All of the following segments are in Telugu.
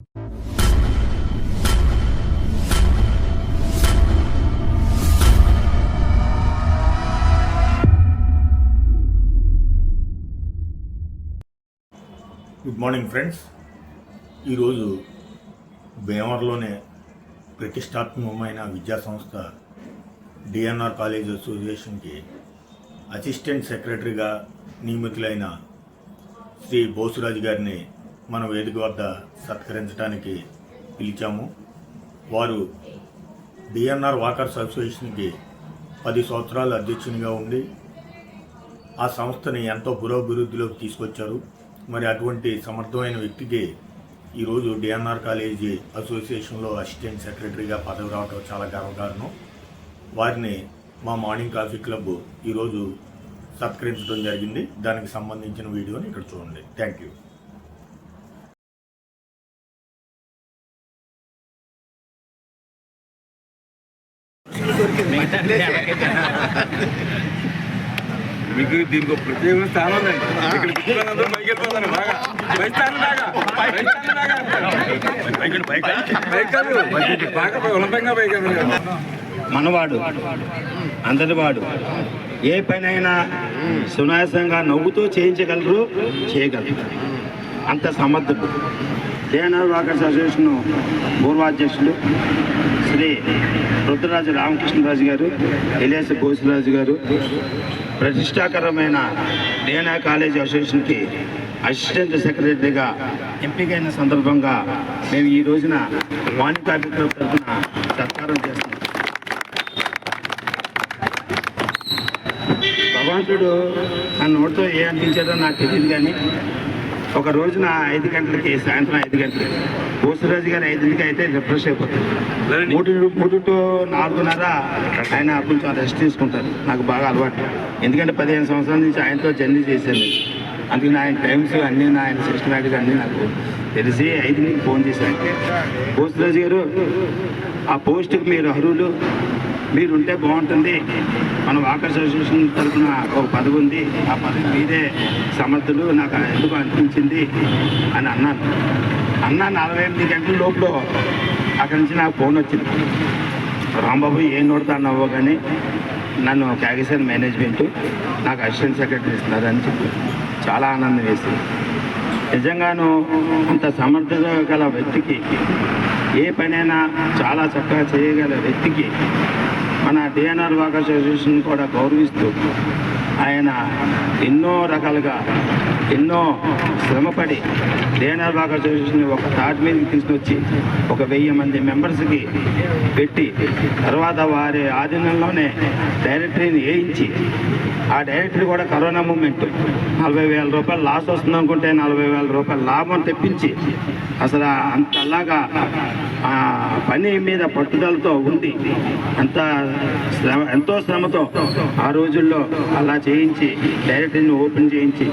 గుడ్ మార్నింగ్ ఫ్రెండ్స్ ఈరోజు భీమవరంలోనే ప్రతిష్టాత్మకమైన విద్యా సంస్థ డిఎన్ఆర్ కాలేజ్ అసోసియేషన్కి అసిస్టెంట్ సెక్రటరీగా నియమితులైన శ్రీ బోసురాజు గారిని మన వేదిక వద్ద సత్కరించడానికి పిలిచాము. వారు డిఎన్ఆర్ వాకర్స్ అసోసియేషన్కి పది సంవత్సరాలు అధ్యక్షునిగా ఉండి ఆ సంస్థని ఎంతో పురోభివృద్ధిలోకి తీసుకొచ్చారు. మరి అటువంటి సమర్థమైన వ్యక్తికి ఈరోజు డిఎన్ఆర్ కాలేజీ అసోసియేషన్లో అసిస్టెంట్ సెక్రటరీగా పదవి రావడం చాలా గర్వకారణం. వారిని మా మార్నింగ్ కాఫీ క్లబ్ ఈరోజు సత్కరించడం జరిగింది. దానికి సంబంధించిన వీడియోని ఇక్కడ చూడండి. Thank you. మీకు దీనికి ఒక స్థానం ఉందండి. ఇక్కడ కూర్చున్నందుకు పైకి వెళ్ళిపోతాను బాగా. పై స్థానం పై స్థానం పైకి కాదు బాగా ఉలంపంగా పైకి మనవాడు అందరివాడు ఏ పనైనా సునాయాసంగా నవ్వుతూ చేయించగలరు చేయగలరు. అంత సమర్థుడు. డిఎన్ఆర్ వాకర్స్ అసోసియేషన్ పూర్వాధ్యక్షులు శ్రీ రుద్రరాజు రామకృష్ణరాజు గారు ఎలియాస్ బోసిరాజు గారు. ప్రతిష్టాకరమైన డిఎన్ఆర్ కాలేజ్ అసోసియేషన్కి అసిస్టెంట్ సెక్రటరీగా ఎంపికైన సందర్భంగా మేము ఈ రోజున వాణిజ్య క్లబ్ తరఫున సత్కారం చేస్తున్నాం. భగవంతుడు నా నోటితో ఏ అనిపించారో నాకు తెలియదు కానీ ఒక రోజున ఐదు గంటలకి సాయంత్రం ఐదు గంటలకి. బోసరాజు గారు ఐదింటికి అయితే రిఫ్రెష్ అయిపోతారు. మూడు మూడు టు నాలుగున్నర ఆయన కొంచెం రెస్ట్ తీసుకుంటారు. నాకు బాగా అలవాటు. ఎందుకంటే పదిహేను సంవత్సరాల నుంచి ఆయనతో జర్నీ చేశాను. అందుకని ఆయన టైమ్స్ అన్నీ నా ఆయన సిస్టమేటిక్ అన్నీ నాకు తెలిసి ఐదింటికి ఫోన్ చేశాను బోసరాజు గారు ఆ పోస్ట్కి మీరు అర్హులు? మీరుంటే బాగుంటుంది. మన వాకర్ అసోసియేషన్ తరఫున ఒక పదవి ఉంది. ఆ పదవి మీరే సమర్థులు. నాకు ఎందుకు అనిపించింది అని అన్నాను. అన్న నలభై ఎనిమిది గంటల లోపల అక్కడి నుంచి నాకు ఫోన్ వచ్చింది. రాంబాబు ఏం నోడుతున్నావో కానీ నన్ను క్యాగేశ్వర్ మేనేజ్మెంట్ నాకు అసిస్టెంట్ సెక్రటరీ ఇస్తున్నారని చెప్పి చాలా ఆనందం వేసింది. నిజంగాను అంత సమర్థత గల వ్యక్తికి ఏ పనైనా చాలా చక్కగా చేయగల వ్యక్తికి మన డిఎన్ఆర్ వాక్ అసోసియేషన్ కూడా గౌరవిస్తూ ఆయన ఎన్నో రకాలుగా ఎన్నో శ్రమపడి డిఎన్ఆర్ బాగా చూసిన ఒక తాట్ మీదకి తీసుకొచ్చి ఒక వెయ్యి మంది మెంబర్స్కి పెట్టి తర్వాత వారి ఆధీనంలోనే డైరెక్టరీని వేయించి ఆ డైరెక్టరీ కూడా కరోనా మూమెంట్. నలభై వేల రూపాయలు లాస్ వస్తుంది అనుకుంటే నలభై వేల రూపాయలు లాభం తెప్పించి అసలు అంతలాగా ఆ పని మీద పట్టుదలతో ఉంది అంత శ్రమ ఎంతో శ్రమతో ఆ రోజుల్లో అలా చేయించి డైరెక్టరీని ఓపెన్ చేయించి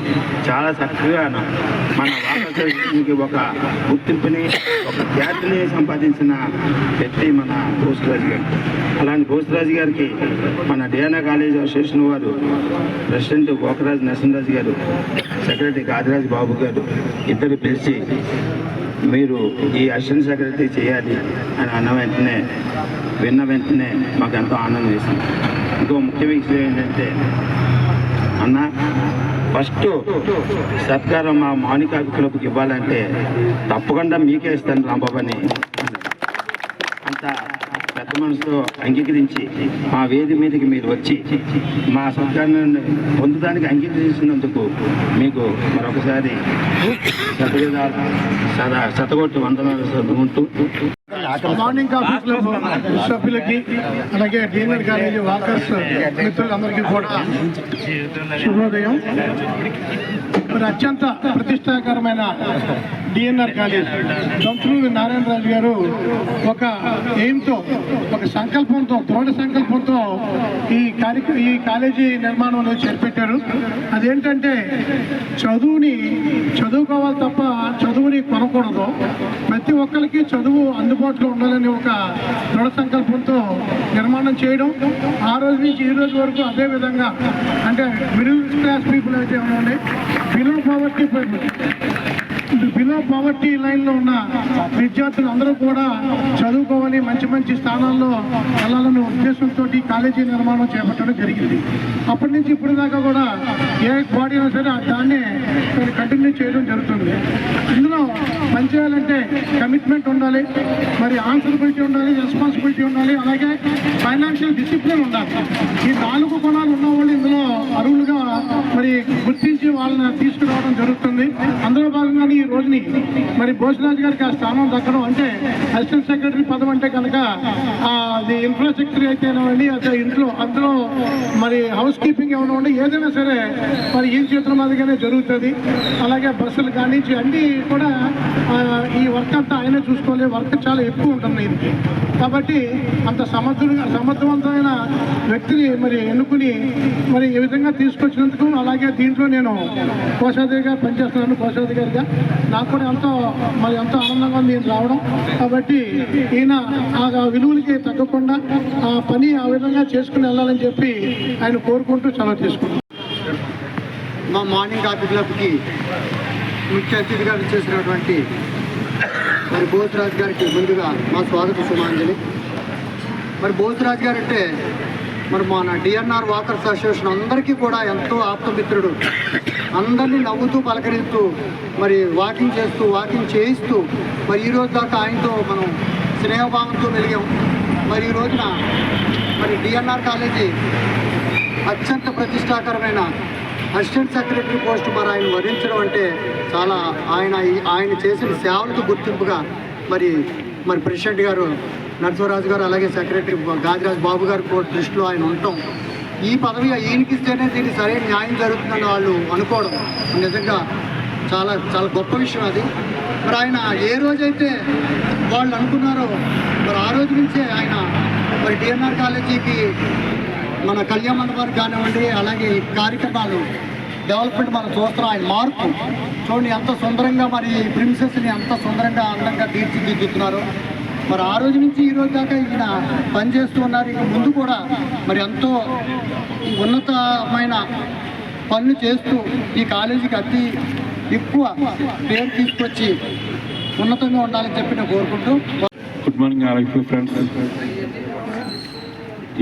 చాలా చక్కగా మన వాతావరణానికి ఒక గుర్తింపుని ఒక ఖ్యాతిని సంపాదించిన వ్యక్తి మన భోసరాజు గారు. అలాంటి భోసరాజు గారికి మన డియానా కాలేజ్ అసోసియేషన్ వారు ప్రెసిడెంట్ గోకరాజు నరసింహరాజు గారు సెక్రటరీ గాదిరాజు బాబు గారు ఇద్దరు పిలిచి మీరు ఈ అసిస్టెంట్ సెక్రటరీ చేయాలి అని అన్న వెంటనే విన్న వెంటనే మాకు ఎంతో ఆనందం వేసింది. ఇంకో ముఖ్య విషయం ఏంటంటే అన్న ఫస్ట్ సత్కారం మా మానికా క్లబ్కి ఇవ్వాలంటే తప్పకుండా మీకే ఇస్తాను రాంబాబని. అంత పెద్ద మనసుతో అంగీకరించి మా వేది మీదకి మీరు వచ్చి మా సత్కారాన్ని పొందడానికి అంగీకరించినందుకు మీకు మరొకసారి శతవిధాల సదా శతకోటి వందనాలు చదువుకుంటూ మార్నింగ్ కాఫీ క్లబ్ సభ్యులకి అలాగే డీనర్ కాలేజీ వాకర్స్ మిత్రులందరికీ కూడా శుభోదయం. మరి అత్యంత ప్రతిష్టాకరమైన డిఎన్ఆర్ కాలేజ్ దంతులూరి నారాయణరాజు గారు ఒక ఎయిమ్తో ఒక సంకల్పంతో దృఢ సంకల్పంతో ఈ కార్యక్రమం ఈ కాలేజీ నిర్మాణంలో చేర్పెట్టారు. చేపట్టారు అదేంటంటే చదువుని చదువుకోవాలి తప్ప చదువుని కొనకూడదు. ప్రతి ఒక్కరికి చదువు అందుబాటులో ఉండాలని ఒక దృఢ సంకల్పంతో నిర్మాణం చేయడం. ఆ రోజు నుంచి ఈ రోజు వరకు అదే విధంగా అంటే మిడిల్ క్లాస్ పీపుల్ అయితే ఉన్నాయి below poverty people. Below poverty లైన్లో ఉన్న విద్యార్థులు అందరూ కూడా చదువుకోవాలి మంచి మంచి స్థానాల్లో వెళ్ళాలనే ఉద్దేశంతో కాలేజీ నిర్మాణం చేపట్టడం జరిగింది. అప్పటి నుంచి ఇప్పుడు దాకా కూడా ఏ బాడీ అయినా సరే దాన్ని కంటిన్యూ చేయడం జరుగుతుంది. ఇందులో పనిచేయాలంటే కమిట్మెంట్ ఉండాలి మరి ఆన్సరబిలిటీ ఉండాలి రెస్పాన్సిబిలిటీ ఉండాలి అలాగే ఫైనాన్షియల్ డిసిప్లిన్ ఉండాలి. ఈ నాలుగు గుణాలు ఉన్న వాళ్ళు ఇందులో అరువులుగా మరి గుర్తించి వాళ్ళని తీసుకురావడం జరుగుతుంది. అందులో భాగంగానే ఈ రోజున మరి భోజనాథ్ గారికి ఆ స్థానం దక్కడం అంటే అసిస్టెంట్ సెక్రటరీ పదం అంటే కనుక అది ఇన్ఫ్రాస్ట్రక్చర్ అయితేనేవ్వండి అసలు ఇంట్లో అందులో మరి హౌస్ కీపింగ్ ఏమైనా ఏదైనా సరే మరి ఈ చేతుల మాదిరిగానే జరుగుతుంది. అలాగే బస్సులు కానించి అన్నీ కూడా ఈ వర్క్ అంతా ఆయనే చూసుకోవాలి. వర్క్ చాలా ఎక్కువ ఉంటుంది దీనికి. కాబట్టి అంత సమర్థులుగా సమర్థవంతమైన వ్యక్తిని మరి ఎన్నుకుని మరి ఈ విధంగా తీసుకొచ్చినందుకు అలాగే దీంట్లో నేను కోశాధికారిగా పనిచేస్తున్నాను. కోశాధికారిగా నాకు కూడా ఎంతో మరి ఎంతో ఆనందంగా ఉంది నేను రావడం. కాబట్టి ఈయన ఆ విలువలకి తగ్గకుండా ఆ పని ఆ విధంగా చేసుకుని వెళ్ళాలని చెప్పి ఆయన కోరుకుంటూ సెలవు తీసుకుంటాను మా మార్నింగ్ కాఫీ క్లబ్కి ముఖ్య అతిథిగా చేసినటువంటి మరి బోసరాజు గారికి ముందుగా మా స్వాగత సుమాంజలి. మరి బోసరాజు గారు అంటే మరి మన డిఎన్ఆర్ వాకర్స్ అసోసియేషన్ అందరికీ కూడా ఎంతో ఆప్తమిత్రుడు. అందరినీ నవ్వుతూ పలకరిస్తూ మరి వాకింగ్ చేస్తూ వాకింగ్ చేయిస్తూ మరి ఈ రోజు దాకా ఆయనతో మనం స్నేహభావంతో మెలిగాం. మరి ఈ రోజున మరి డిఎన్ఆర్ కాలేజీ అత్యంత ప్రతిష్టాకరమైన అసిస్టెంట్ సెక్రటరీ పోస్ట్ మరి ఆయన వరించడం అంటే చాలా ఆయన ఆయన చేసిన సేవలకు గుర్తింపుగా మరి మరి ప్రెసిడెంట్ గారు నరసింహరాజు గారు అలాగే సెక్రటరీ గాదిరాజు బాబు గారు కూడా దృష్టిలో ఆయన ఉండటం. ఈ పదవి ఈయనకిస్తేనే దీనికి సరైన న్యాయం జరుగుతుందని వాళ్ళు అనుకోవడం నిజంగా చాలా చాలా గొప్ప విషయం అది. మరి ఆయన ఏ రోజైతే వాళ్ళు అనుకున్నారో మరి ఆ రోజు నుంచే ఆయన మరి డిఎన్ఆర్ కాలేజీకి మన కళ్యాణ మండపానికి కానివ్వండి అలాగే ఈ కార్యక్రమాలు డెవలప్మెంట్ మనం చూస్తున్నాం. ఆయన మార్పు. చూడండి ఎంత సుందరంగా మరి ప్రిన్సెస్ని ఎంత సుందరంగా అందంగా తీర్చిదిద్దుతున్నారో. మరి ఆ రోజు నుంచి ఈ రోజు దాకా ఈయన పనిచేస్తూ ఉన్నారు. ఇక ముందు కూడా మరి ఎంతో ఉన్నతమైన పనులు చేస్తూ ఈ కాలేజీకి అతి ఎక్కువ పేరు తీసుకొచ్చి ఉన్నతంగా ఉండాలని చెప్పి నేను కోరుకుంటూ గుడ్ మార్నింగ్ ఆరోగ్య ఫ్రెండ్స్.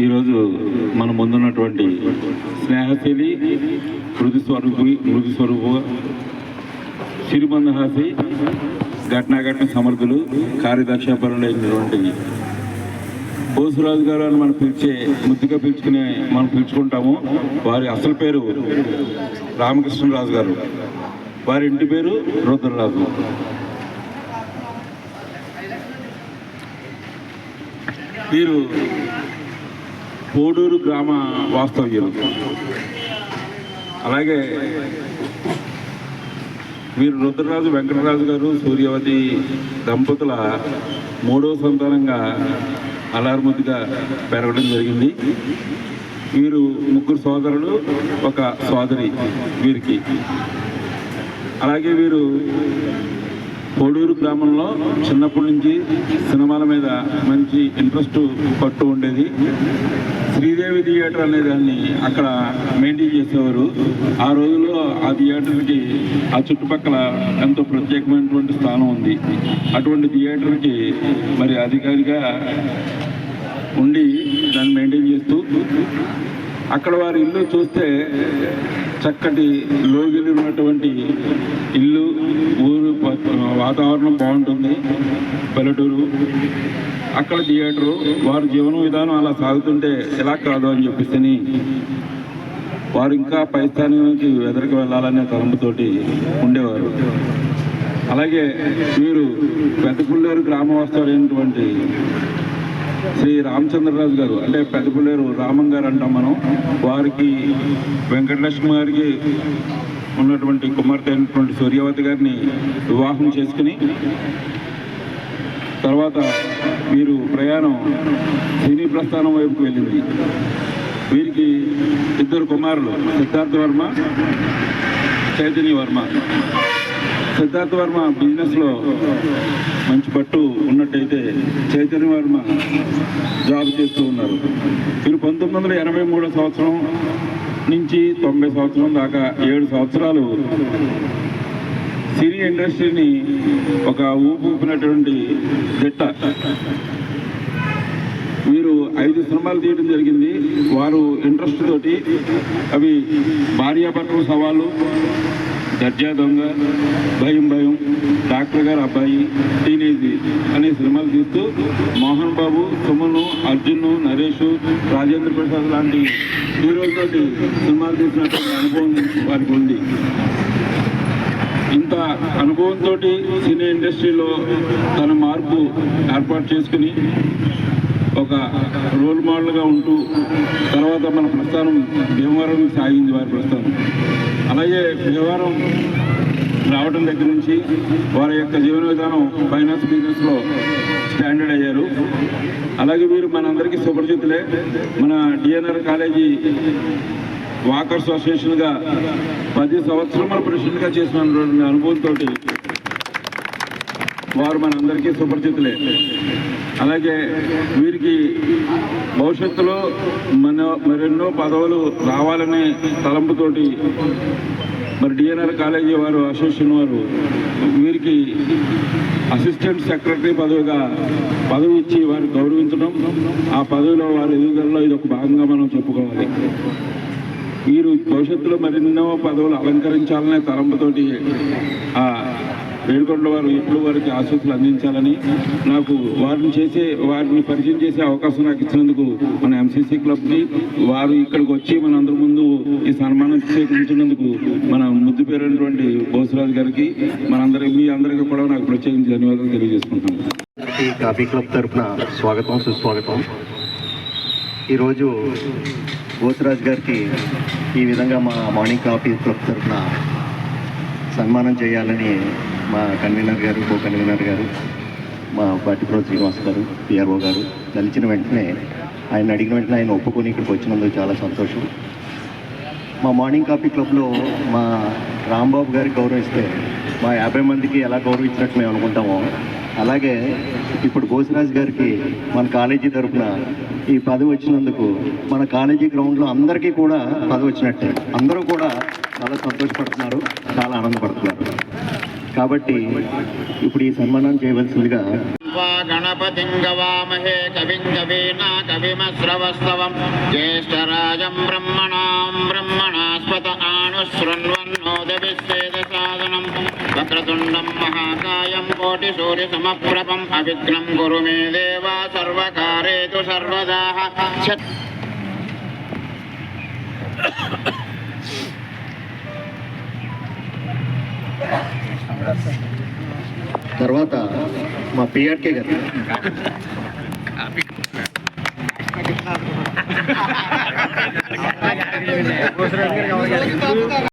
ఈరోజు మన ముందున్నటువంటి స్నేహశీలి మృదు స్వరూపి మృదు స్వరూపు సిరిమందహాసి ఘటనాఘటన సమర్థులు కార్యదక్షపరులైనటువంటి బోసురాజు గారు అని మనం పిలిచే ముద్దుగా పిలుచుకునే మనం పిలుచుకుంటాము. వారి అసలు పేరు రామకృష్ణరాజు గారు. వారి ఇంటి పేరు రుద్రరాజు. వీరు పోడూరు గ్రామ వాస్తవ్యులు. అలాగే వీరు రుద్రరాజు వెంకటరాజు గారు సూర్యవతి దంపతుల మూడవ సంతానంగా అలారముద్దుగా పెరగడం జరిగింది. వీరు ముగ్గురు సోదరులు ఒక సోదరి వీరికి. అలాగే వీరు కోడూరు గ్రామంలో చిన్నప్పటి నుంచి సినిమాల మీద మంచి ఇంట్రెస్ట్ పట్టు ఉండేది. శ్రీదేవి థియేటర్ అనే దాన్ని అక్కడ మెయింటైన్ చేసేవారు. ఆ రోజుల్లో ఆ థియేటర్కి ఆ చుట్టుపక్కల ఎంతో ప్రత్యేకమైనటువంటి స్థానం ఉంది. అటువంటి థియేటర్కి మరి అధికారిగా ఉండి దాన్ని మెయింటైన్ చేస్తూ అక్కడ వారి ఇల్లు చూస్తే చక్కటి లోగిలి ఉన్నటువంటి ఇల్లు ఊరు వాతావరణం బాగుంటుంది పల్లెటూరు. అక్కడ థియేటరు వారి జీవన విధానం అలా సాగుతుంటే ఎలా కాదు అని చెప్పేసి వారు ఇంకా పై స్థానానికి ఎదురుకు వెళ్ళాలనే తలంపుతోటి ఉండేవారు. అలాగే వీరు పెద్దపుల్లేరు గ్రామవాస్తవులైనటువంటి శ్రీ రామచంద్రరాజు గారు అంటే పెద్దపులేరు రామం గారు అంటాం మనం. వారికి వెంకటలక్ష్మి గారికి ఉన్నటువంటి కుమార్తె అయినటువంటి సూర్యవతి గారిని వివాహం చేసుకుని తర్వాత వీరు ప్రయాణం సినీ ప్రస్థానం వైపుకు వెళ్ళింది. వీరికి ఇద్దరు కుమారులు సిద్ధార్థ వర్మ చైతన్య వర్మ. సిద్ధార్థ వర్మ బిజినెస్లో మంచి పట్టు ఉన్నట్టయితే చైతన్య వర్మ జాబ్ చేస్తూ ఉన్నారు. వీరు పంతొమ్మిది వందల ఎనభై మూడో సంవత్సరం నుంచి తొంభై సంవత్సరం దాకా ఏడు సంవత్సరాలు సినీ ఇండస్ట్రీని ఒక ఊపు ఊపినటువంటి దిట్ట వీరు ఐదు సినిమాలు తీయడం జరిగింది. వారు ఇంట్రెస్ట్ తోటి అవి భార్యాభర్తల సవాళ్ళు దర్జా దొంగ భయం భయం డాక్టర్ గారు అబ్బాయి టీనేజ్ అనే సినిమాలు తీస్తూ మోహన్ బాబు సుమను అర్జున్ నరేష్ రాజేంద్ర ప్రసాద్ లాంటి హీరోలతో సినిమాలు తీసినటువంటి అనుభవం వారికి ఉంది. ఇంత అనుభవంతో సినీ ఇండస్ట్రీలో తన మార్పు ఏర్పాటు చేసుకుని ఒక రోల్ మోడల్గా ఉంటూ తర్వాత మన ప్రస్థానం భీమవరం సాగింది వారి ప్రస్థానం. అలాగే భీమవరం రావడం దగ్గర నుంచి వారి యొక్క జీవన విధానం ఫైనాన్స్ బిజినెస్లో స్టాండర్డ్ అయ్యారు. అలాగే వీరు మనందరికీ సుపరిచితులే. మన డిఎన్ఆర్ కాలేజీ వాకర్ అసోసియేషన్గా పది సంవత్సరముల ప్రెసిడెంట్గా చేసిన అనుభవంతో వారు మనందరికీ సుపరిచితులే. అలాగే వీరికి భవిష్యత్తులో మన మరెన్నో పదవులు రావాలనే తలంపుతోటి మరి డిఎన్ఆర్ కాలేజీ వారు అసోసియేషన్ వారు వీరికి అసిస్టెంట్ సెక్రటరీ పదవిగా పదవి ఇచ్చి వారు గౌరవించడం ఆ పదవిలో వారి ఎదుగుదలలో ఇది ఒక భాగంగా మనం చెప్పుకోవాలి. వీరు భవిష్యత్తులో మరెన్నో పదవులు అలంకరించాలనే తలంపుతోటి ఆ వేడుకొండ వారు ఎప్పుడు వారికి ఆశీస్సులు అందించాలని నాకు వారిని చేసే వారిని పరిచయం చేసే అవకాశం నాకు ఇచ్చినందుకు మన ఎంసీసీ క్లబ్కి వారు ఇక్కడికి వచ్చి మన అందరి ముందు ఈ సన్మానం స్వీకరించినందుకు మన ముద్దు పేరైనటువంటి బోసరాజు గారికి మనందరి మీ అందరికీ కూడా నాకు ప్రత్యేకించి ధన్యవాదాలు తెలియజేసుకుంటాను ఈ కాఫీ క్లబ్ తరఫున స్వాగతం సుస్వాగతం. ఈరోజు బోసరాజ్ గారికి ఈ విధంగా మా మార్నింగ్ కాఫీ క్లబ్ తరఫున సన్మానం చేయాలని మా కన్వీనర్ గారు కో కన్వీనర్ గారు మా బట్టిప్రో శ్రీనివాస్ గారు పిఆర్ఓ గారు తలిచిన వెంటనే ఆయన అడిగిన వెంటనే ఆయన ఒప్పుకొని ఇక్కడికి వచ్చినందుకు చాలా సంతోషం. మా మార్నింగ్ కాఫీ క్లబ్లో మా రాంబాబు గారికి గౌరవిస్తే మా యాభై మందికి ఎలా గౌరవించినట్టు మేము అనుకుంటామో అలాగే ఇప్పుడు బోసిరాజ్ గారికి మన కాలేజీ తరఫున ఈ పదవి వచ్చినందుకు మన కాలేజీ గ్రౌండ్లో అందరికీ కూడా పదవి వచ్చినట్టే. అందరూ కూడా చాలా సంతోషపడుతున్నారు చాలా ఆనందపడుతున్నారు. కాబట్టి ఇప్పుడు ఈ సన్మానం చేయవలసిందిగా గణపతిం గవామహే కవిం కవిమశ్రవస్తవం. జ్యేష్ఠరాజం బ్రహ్మణాం బ్రహ్మణాస్పత ఆనుశృణ్వన్నోదవిశ్వేద సాధనం. వక్రతుండం మహాకాయం కోటిసూర్యసమప్రభం అవిఘ్నం గురు మే దేవా సర్వకారేతు తర్వాత మా పిఆర్కే గారు.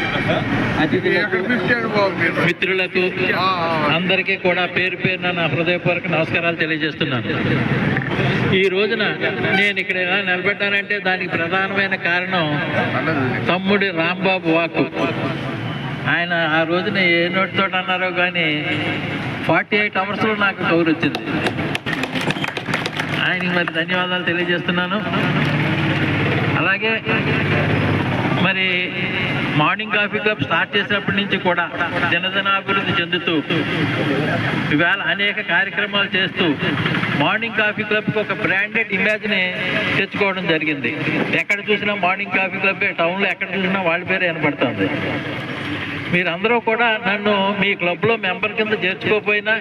మిత్రులకు అందరికీ కూడా పేరు పేరున నా హృదయపూర్వక నమస్కారాలు తెలియజేస్తున్నాను. ఈ రోజున నేను ఇక్కడ ఎలా నిలబడ్డానంటే దానికి ప్రధానమైన కారణం తమ్ముడి రాంబాబు వాకు ఆయన ఆ రోజున ఏ నోటితో అన్నారో కానీ ఫార్టీ ఎయిట్ అవర్స్లో నాకు కౌరు వచ్చింది ఆయనకి మరి ధన్యవాదాలు తెలియజేస్తున్నాను. అలాగే మరి మార్నింగ్ కాఫీ క్లబ్ స్టార్ట్ చేసినప్పటి నుంచి కూడా దినదినాభివృద్ధి చెందుతూ ఇవాళ అనేక కార్యక్రమాలు చేస్తూ మార్నింగ్ కాఫీ క్లబ్కి ఒక బ్రాండెడ్ ఇమేజ్ని తెచ్చుకోవడం జరిగింది. ఎక్కడ చూసినా మార్నింగ్ కాఫీ క్లబ్ టౌన్లో ఎక్కడ చూసినా వాళ్ళ పేరే వినపడుతుంది. మీరందరూ కూడా నన్ను మీ క్లబ్లో మెంబర్ కింద చేర్చుకోపోయినా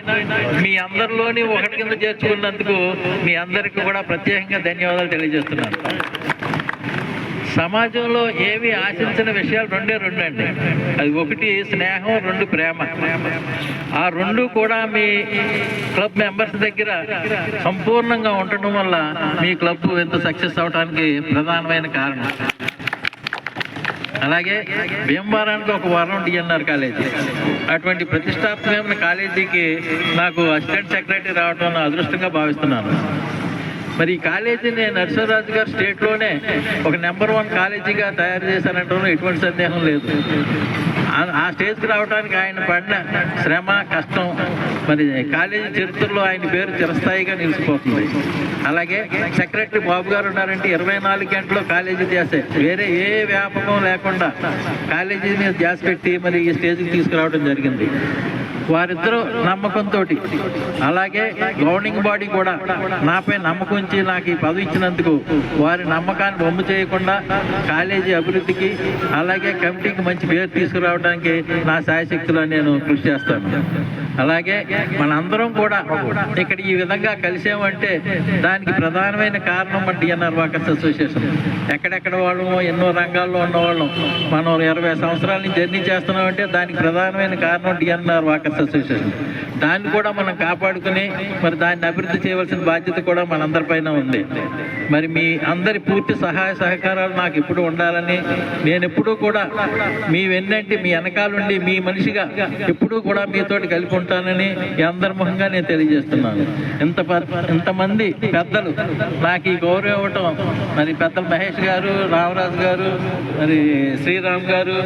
మీ అందరిలోని ఒకటి కింద చేర్చుకున్నందుకు మీ అందరికీ కూడా ప్రత్యేకంగా ధన్యవాదాలు తెలియజేస్తున్నాను. సమాజంలో ఏవి ఆశించిన విషయాలు రెండే రెండు అండి. అది ఒకటి స్నేహం రెండు ప్రేమ. ఆ రెండు కూడా మీ క్లబ్ మెంబర్స్ దగ్గర సంపూర్ణంగా ఉండటం వల్ల మీ క్లబ్ ఎంత సక్సెస్ అవడానికి ప్రధానమైన కారణం. అలాగే భీమవరానికి ఒక వరం డిఎన్ఆర్ కాలేజీ. అటువంటి ప్రతిష్టాత్మకమైన కాలేజీకి నాకు అసిస్టెంట్ సెక్రటరీ రావడం అదృష్టంగా భావిస్తున్నాను. మరి ఈ కాలేజీని నరసింహరాజు గారు స్టేట్లోనే ఒక నెంబర్ వన్ కాలేజీగా తయారు చేశారంటే ఎటువంటి సందేహం లేదు. ఆ- స్టేజ్కి రావడానికి ఆయన పడిన శ్రమ కష్టం మరి కాలేజీ చరిత్రలో ఆయన పేరు చిరస్థాయిగా నిలిచిపోతుంది. అలాగే సెక్రటరీ బాబు గారు ఉన్నారంటే ఇరవై నాలుగు గంటలు కాలేజీ చేసే వేరే ఏ వ్యాపకం లేకుండా కాలేజీ మీద ధ్యాస పెట్టి మరి ఈ స్టేజ్కి తీసుకురావడం జరిగింది. వారిద్దరూ నమ్మకంతో అలాగే గవర్నింగ్ బాడీ కూడా నాపై నమ్మకం ఉంచి నాకు ఈ పదవి ఇచ్చినందుకు వారి నమ్మకాన్ని బొమ్మ చేయకుండా కాలేజీ అభివృద్ధికి అలాగే కమిటీకి మంచి పేరు తీసుకురావడానికి నా సాయశక్తిలో నేను కృషి చేస్తాను. అలాగే మనందరం కూడా ఇక్కడ ఈ విధంగా కలిసామంటే దానికి ప్రధానమైన కారణం మన డిఎన్ఆర్ వాకర్స్ అసోసియేషన్ ఎక్కడెక్కడ వాళ్ళము ఎన్నో రంగాల్లో ఉన్నవాళ్ళం. మనం ఇరవై సంవత్సరాల నుంచి జర్నీ చేస్తున్నామంటే దానికి ప్రధానమైన కారణం డిఎన్ఆర్ వాకర్స్ అసోసియేషన్. దాన్ని కూడా మనం కాపాడుకుని మరి దాన్ని అభివృద్ధి చేయవలసిన బాధ్యత కూడా మనందరిపైన ఉంది. మరి మీ అందరి పూర్తి సహాయ సహకారాలు నాకు ఎప్పుడు ఉండాలని నేను ఎప్పుడూ కూడా మీ వెన్నంటి మీ వెనకాలండి మీ మనిషిగా ఎప్పుడూ కూడా మీతోటి కలిపి ఉంటానని అందరి ముఖంగా నేను తెలియజేస్తున్నాను. ఇంత ఇంతమంది పెద్దలు నాకు ఈ గౌరవం ఇవ్వటం మరి పెద్దలు మహేష్ గారు రామరాజు గారు మరి శ్రీరామ్ గారు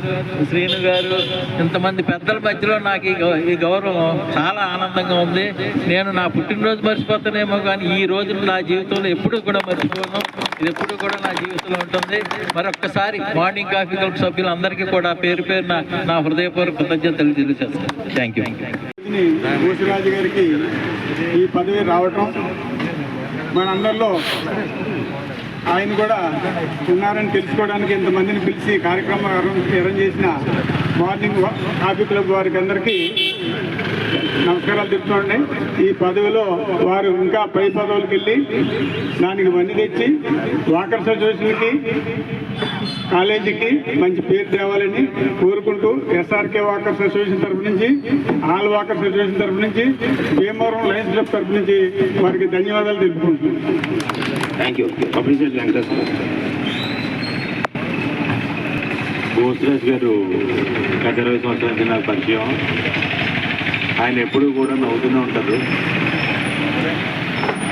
శ్రీను గారు ఇంతమంది పెద్దల మధ్యలో నాకు ఈ గౌ- ఈ గౌరవం చాలా ఆనందంగా ఉంది. నేను నా పుట్టినరోజు మర్చిపోతానేమో కానీ ఈ రోజున నా జీవితంలో ఎప్పుడూ కూడా మర్చిపోను. ఇది ఎప్పుడు కూడా నా జీవితంలో ఉంటుంది. మరొక్కసారి మార్నింగ్ కాఫీ క్లబ్ సభ్యులందరికీ కూడా పేరు పేరున నా హృదయపూర్వక కృతజ్ఞతలు తెలియజేస్తాను థ్యాంక్ యూ భూషిరాజు గారికి ఈ పదవి రావటం మనందరిలో ఆయన కూడా ఉన్నారని తెలుసుకోవడానికి ఇంతమందిని పిలిచి కార్యక్రమం అరేంజ్ చేసిన మార్నింగ్ కాఫీ క్లబ్ వారికి అందరికీ నమస్కారాలు చెప్తుండే ఈ పదవిలో వారు ఇంకా పై పదవులకు వెళ్ళి దానికి మంది తెచ్చి వాకర్ అసోసియేషన్కి కాలేజీకి మంచి పేరు తేవాలని కోరుకుంటూ ఎస్ఆర్కే వాకర్స్ అసోసియేషన్ తరఫు నుంచి ఆల్ వాకర్స్ అసోసియేషన్ తరఫు నుంచి భీమవరం లయన్స్ క్లబ్ తరఫు నుంచి వారికి ధన్యవాదాలు తెలుపుకుంటున్నాను. థ్యాంక్ యూ అప్రిషియేట్ గారు గత ఇరవై సంవత్సరాల నుంచి నాకు పరిచయం. ఆయన ఎప్పుడూ కూడా నవ్వుతూనే ఉంటారు.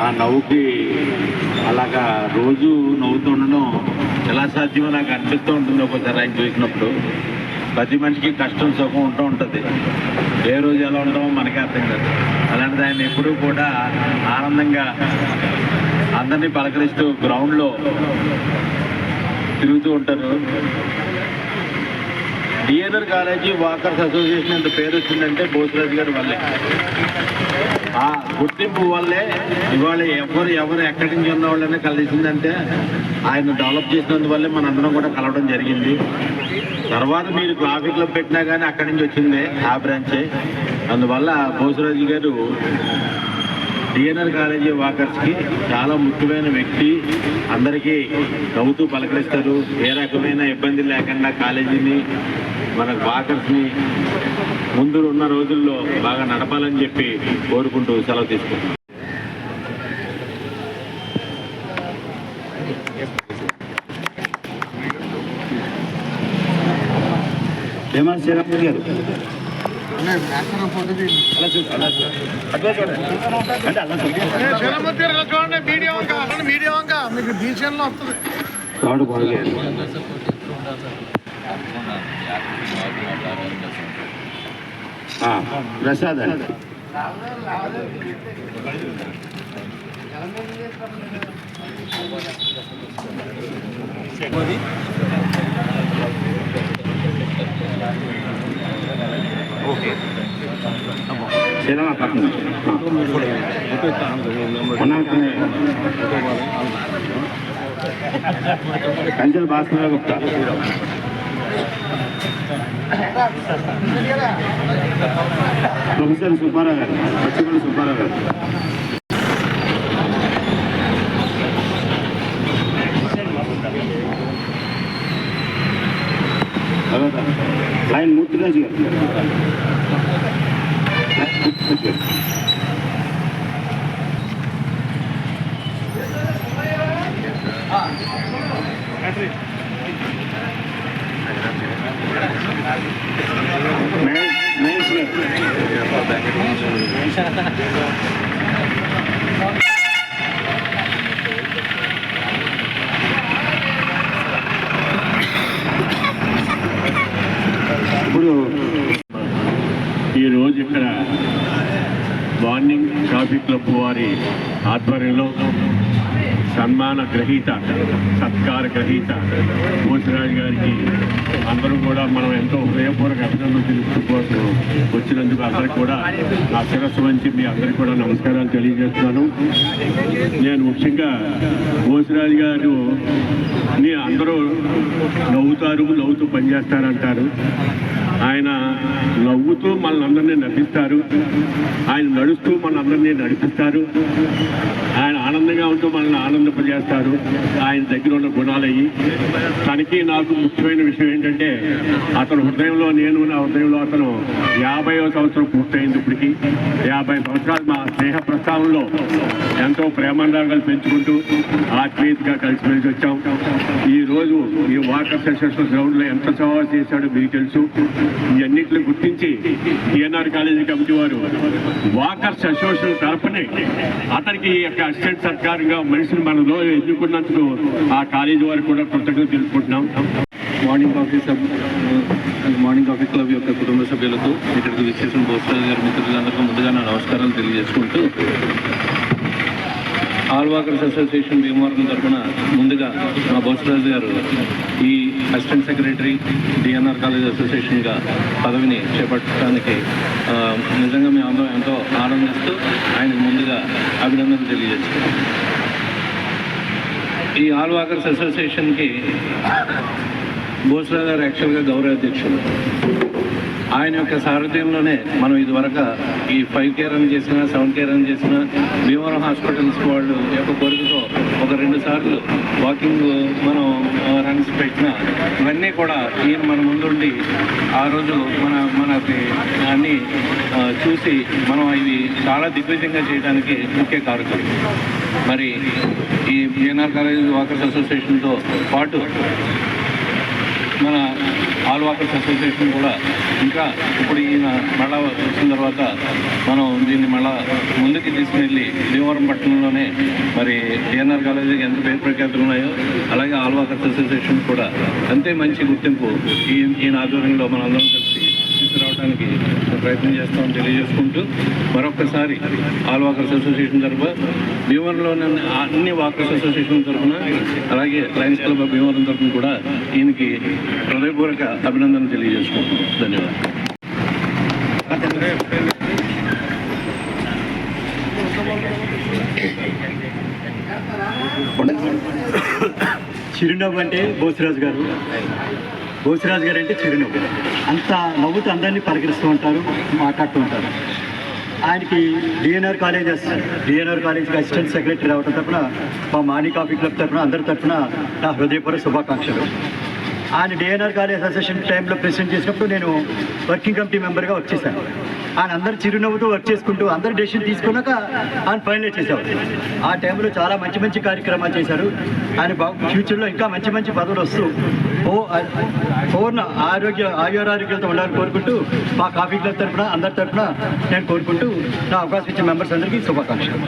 ఆ నవ్వుకి అలాగా రోజు నవ్వుతూ ఉండడం ఎలా సాధ్యమో నాకు అనిపిస్తూ ఉంటుంది ఒకసారి ఆయన చూసినప్పుడు. ప్రతి మనిషికి కష్టం సుఖం ఉంటూ ఉంటుంది. ఏ రోజు ఎలా ఉంటామో మనకే అర్థం కాదు. అలాంటిది ఆయన ఎప్పుడూ కూడా ఆనందంగా అందరినీ పలకరిస్తూ గ్రౌండ్లో తిరుగుతూ ఉంటారు. డిఎన్ఆర్ కాలేజీ వాకర్స్ అసోసియేషన్ ఎంత పేరు వచ్చిందంటే బోసరాజు గారి వల్లే. ఆ గుర్తింపు వల్లే ఇవాళ ఎవరు ఎవరు ఎక్కడి నుంచి ఉన్న వాళ్ళనే కలిసిందంటే ఆయన డెవలప్ చేసినందువల్లే మన అందరం కూడా కలవడం జరిగింది. తర్వాత మీరు ట్రాఫిక్లో పెట్టినా కానీ అక్కడి నుంచి వచ్చింది ఆ బ్రాంచే. అందువల్ల బోసరాజు గారు డిఎన్ఆర్ కాలేజీ వాకర్స్కి చాలా ముఖ్యమైన వ్యక్తి. అందరికీ నవ్వుతూ పలకరిస్తారు. ఏ రకమైన ఇబ్బంది లేకుండా కాలేజీని మన వాకర్స్ని ముందు ఉన్న రోజుల్లో బాగా నడపాలని చెప్పి కోరుకుంటూ సెలవు తీసుకుంటాం ఏమన్నా శ్రీరామ్ గారు? చూడండి. మీడియా వంక మీడియా వంక మీకు డీసీఎన్లో వస్తుంది. ప్రసాద్ అండి. శ్రీరామ పక్కన కంచెల భాస్కర గుప్తా ప్రొఫెసర్ సుబ్బారావు గారు పచ్చిగొండ సుబ్బారావు గారు తర్వాత ఆయన మూర్తిరాజు గారు మూర్తిరాజు గారు మహేష్ మహేష్ గారు ఇప్పుడు ఈరోజు ఇక్కడ మార్నింగ్ ట్రాఫిక్ క్లబ్ వారి ఆధ్వర్యంలో సన్మాన గ్రహీత సత్కార గ్రహీత భూసరాజు గారికి అందరూ కూడా మనం ఎంతో హృదయపూర్వక అభినందనలు తెలుపుతూ వచ్చినందుకు అందరికి కూడా నా శిరస్సు వంచి మీ అందరికి కూడా నమస్కారాలు తెలియజేస్తున్నాను. నేను ముఖ్యంగా భూసరాజు గారు ని అందరూ నవ్వుతారు నవ్వుతూ పనిచేస్తారంటారు. ఆయన నవ్వుతూ మనల్ని అందరినీ నవ్విస్తారు ఆయన నడుస్తూ మన అందరినీ నడిపిస్తారు. ఆయన ఆనందంగా ఉంటూ మనల్ని ఆనందింపజేస్తారు. ఆయన దగ్గర ఉన్న గుణాలయ్యి. తనకి నాకు ముఖ్యమైన విషయం ఏంటంటే అతను హృదయంలో నేను నా హృదయంలో అతను యాభైవ సంవత్సరం పూర్తయింది ఇప్పటికి. యాభై సంవత్సరాలు మా స్నేహ ప్రస్థానంలో ఎంతో ప్రేమానురాగాలు పెంచుకుంటూ ఆత్మీయతగా కలిసిమెలిసి వచ్చాం. ఈ రోజు ఈ వాటర్ సెషన్స్ గ్రౌండ్లో ఎంత సేవ చేశాడో మీకు తెలుసు. ఇవన్నిటిని గుర్తించి టిఎన్ఆర్ కాలేజీ కమిటీ వారు వాకర్స్ అసోసియేషన్ తరపునే అతనికి యొక్క అసిస్టెంట్ సర్కారుగా మనిషిని మనలో ఎన్నుకున్నందుకు ఆ కాలేజీ వారికి కూడా కృతజ్ఞత తెలుసుకుంటున్నాం morning office morning coffee club యొక్క కుటుంబ సభ్యులకు ఇక్కడికి విచ్చేసిన బోస్రాజు గారి మిత్రులందరికీ ముందుగా నా నమస్కారాలు తెలియజేసుకుంటూ ఆల్ వాకర్స్ అసోసియేషన్ భీమవరం తరఫున ముందుగా మా బోసరాజు గారు ఈ అసిస్టెంట్ సెక్రటరీ డిఎన్ఆర్ కాలేజ్ అసోసియేషన్గా పదవిని చేపట్టడానికి నిజంగా మేము అందరం ఎంతో ఆనందిస్తూ ఆయనకు ముందుగా అభినందనలు తెలియజేస్తున్నాం. ఈ ఆల్ వాకర్స్ అసోసియేషన్కి బోస్రా గారు యాక్చువల్గా గౌరవ అధ్యక్షులు. ఆయన యొక్క సారథ్యంలోనే మనం ఇదివరకు ఈ ఫైవ్ కేర్ అని చేసిన సెవెన్ కేర్ అని చేసిన భీమవరం హాస్పిటల్స్ వాళ్ళు యొక్క కోరికతో ఒక రెండు సార్లు వాకింగ్ మనం రన్స్ పెట్టిన ఇవన్నీ కూడా ఈయన మన ముందుండి ఆ రోజు మన మనకి అన్ని చూసి మనం ఇవి చాలా దిగ్విజయంగా చేయడానికి ముఖ్య కారకులు. మరి ఈ బిఎన్ఆర్ కాలేజ్ వాకర్స్ అసోసియేషన్తో పాటు మన ఆల్ వాకర్స్ అసోసియేషన్ కూడా ఇంకా ఇప్పుడు ఈయన మళ్ళా వచ్చిన తర్వాత మనం దీన్ని మళ్ళా ముందుకు తీసుకెళ్ళి భీమవరం పట్టణంలోనే మరి డిఎన్ఆర్ కాలేజీకి ఎంత పేరు ప్రఖ్యాతులు ఉన్నాయో అలాగే ఆల్ అసోసియేషన్ కూడా అంతే మంచి గుర్తింపు ఈ ఈయన ఆధ్వర్యంలో మనందరం కలిసి తీసుకురావడానికి ప్రయత్నం చేస్తామని తెలియజేసుకుంటూ మరొకసారి ఆల్ వాకర్స్ అసోసియేషన్ తరఫున భీమవరంలోని అన్ని వాకర్స్ అసోసియేషన్ తరఫున అలాగే లయన్స్ క్లబ్ ఆఫ్ భీమవరం తరఫున కూడా ఈయనకి హృదయపూర్వక అభినందనలు తెలియజేసుకుంటున్నాం. ధన్యవాదాలు. చిరునవ్వు అంటే బోసిరాజు గారు. బోసిరాజు గారు అంటే చిరునవ్వు. అంత నవ్వుతూ అందరినీ పలకరిస్తూ ఉంటారు మాట్లాడుతూ ఉంటారు. ఆయనకి డిఎన్ఆర్ కాలేజ్ డిఎన్ఆర్ కాలేజ్కి అసిస్టెంట్ సెక్రటరీ రావడం తరఫున మా మాణి కాఫీ క్లబ్ తరఫున అందరి తరఫున నా హృదయపూర్వ శుభాకాంక్షలు. ఆయన డిఎన్ఆర్ కాలేజ్ అసోసియేషన్ టైంలో ప్రెసిడెంట్ చేసినప్పుడు నేను వర్కింగ్ కమిటీ మెంబర్గా వర్క్ చేశాను. ఆయన అందరు చిరునవ్వుతూ వర్క్ చేసుకుంటూ అందరు డెసిషన్ తీసుకున్నాక ఆయన ఫైనలైజ్ చేశారు. ఆ టైంలో చాలా మంచి మంచి కార్యక్రమాలు చేశారు. ఆయన బాగు ఫ్యూచర్లో ఇంకా మంచి మంచి పదవులు వస్తూ ఓ పూర్ణ ఆరోగ్య ఆయురారోగ్యాలతో ఉండాలని కోరుకుంటూ మా కాఫీ క్లబ్ తరఫున అందరి తరఫున నేను కోరుకుంటూ నా అవకాశం ఇచ్చిన మెంబర్స్ అందరికీ శుభాకాంక్షలు.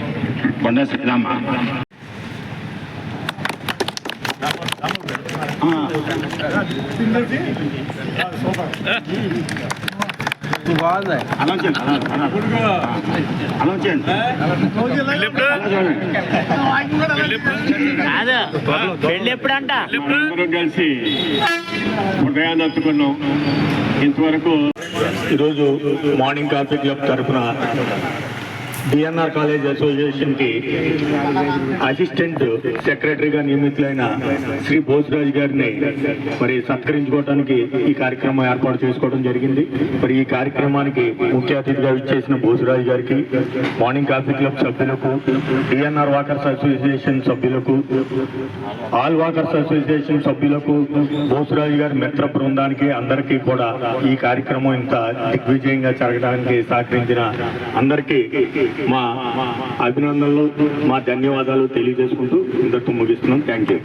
కొండ శ్రీరామ. అనౌన్స్ చేయండి అనౌన్స్ చేయండి కలిసి హృదయాన్ని అందుకున్నాం ఇంతవరకు ఈరోజు మార్నింగ్ కాఫీ క్లబ్ తరఫున డిఎన్ఆర్ కాలేజ్ అసోసియేషన్కి అసిస్టెంట్ సెక్రటరీగా నియమితులైన శ్రీ బోసురాజు గారిని మరి సత్కరించుకోవడానికి ఈ కార్యక్రమం ఏర్పాటు చేసుకోవడం జరిగింది. మరి ఈ కార్యక్రమానికి ముఖ్య అతిథిగా ఇచ్చేసిన బోసురాజు గారికి మార్నింగ్ కాఫీ క్లబ్ సభ్యులకు డిఎన్ఆర్ వాకర్స్ అసోసియేషన్ సభ్యులకు ఆల్ వాకర్స్ అసోసియేషన్ సభ్యులకు బోసురాజు గారి మిత్ర బృందానికి అందరికీ కూడా ఈ కార్యక్రమం ఇంత దిగ్విజయంగా జరగడానికి సహకరించిన అందరికీ మా అభినందనలు మా ధన్యవాదాలు తెలియజేసుకుంటూ ఇంతకు ముగిస్తున్నాం. Thank you